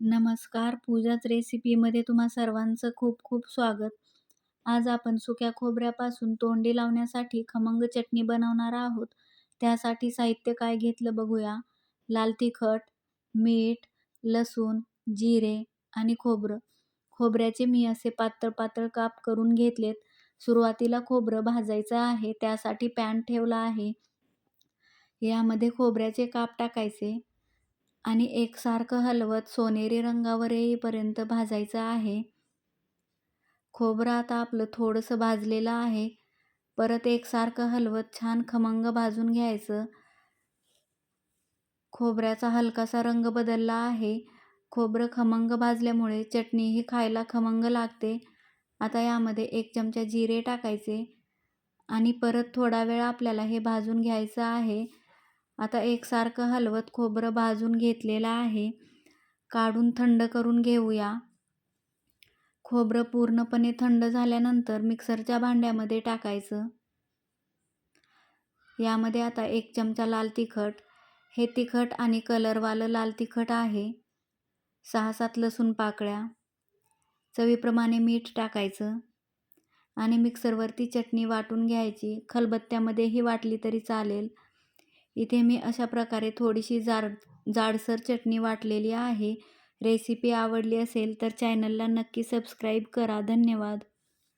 नमस्कार पूजाच रेसिपीमध्ये तुम्हा सर्वांचं खूप खूप स्वागत. आज आपण सुक्या खोबऱ्यापासून तोंडी लावण्यासाठी खमंग चटणी बनवणार आहोत. त्यासाठी साहित्य काय घेतलं बघूया. लाल तिखट मीठ लसूण जिरे आणि खोबरं. खोबऱ्याचे मी असे पातळ पातळ काप करून घेतलेत. सुरुवातीला खोबरं भाजायचं आहे त्यासाठी पॅन ठेवला आहे. यामध्ये खोबऱ्याचे काप टाकायचे. आणि एकसारखं हलवत सोनेरी रंगावर येईपर्यंत भाजायचं आहे. खोबरं आता आपलं थोडंसं भाजलेलं आहे. परत एकसारखं हलवत छान खमंग भाजून घ्यायचं. खोबऱ्याचा हलकासा रंग बदलला आहे. खोबरं खमंग भाजल्यामुळे चटणीही खायला खमंग लागते. आता यामध्ये एक चमचा जिरे टाकायचे. आणि परत थोडा वेळ आपल्याला हे भाजून घ्यायचं आहे. आता एकसारखं हलवत खोबरं भाजून घेतलेलं आहे. काढून थंड करून घेऊया. खोबरं पूर्णपणे थंड झाल्यानंतर मिक्सरच्या भांड्यामध्ये टाकायचं. यामध्ये आता एक चमचा लाल तिखट. हे तिखट आणि कलरवालं लाल तिखट आहे. सहा सात लसूण पाकळ्या. चवीप्रमाणे मीठ टाकायचं. आणि मिक्सरवरती चटणी वाटून घ्यायची. खलबत्त्यामध्येही वाटली तरी चालेल. इथे मी अशा प्रकारे थोडीशी जाड जाडसर चटणी वाटलेली आहे. रेसिपी आवडली असेल तर चॅनलला नक्की सबस्क्राईब करा. धन्यवाद.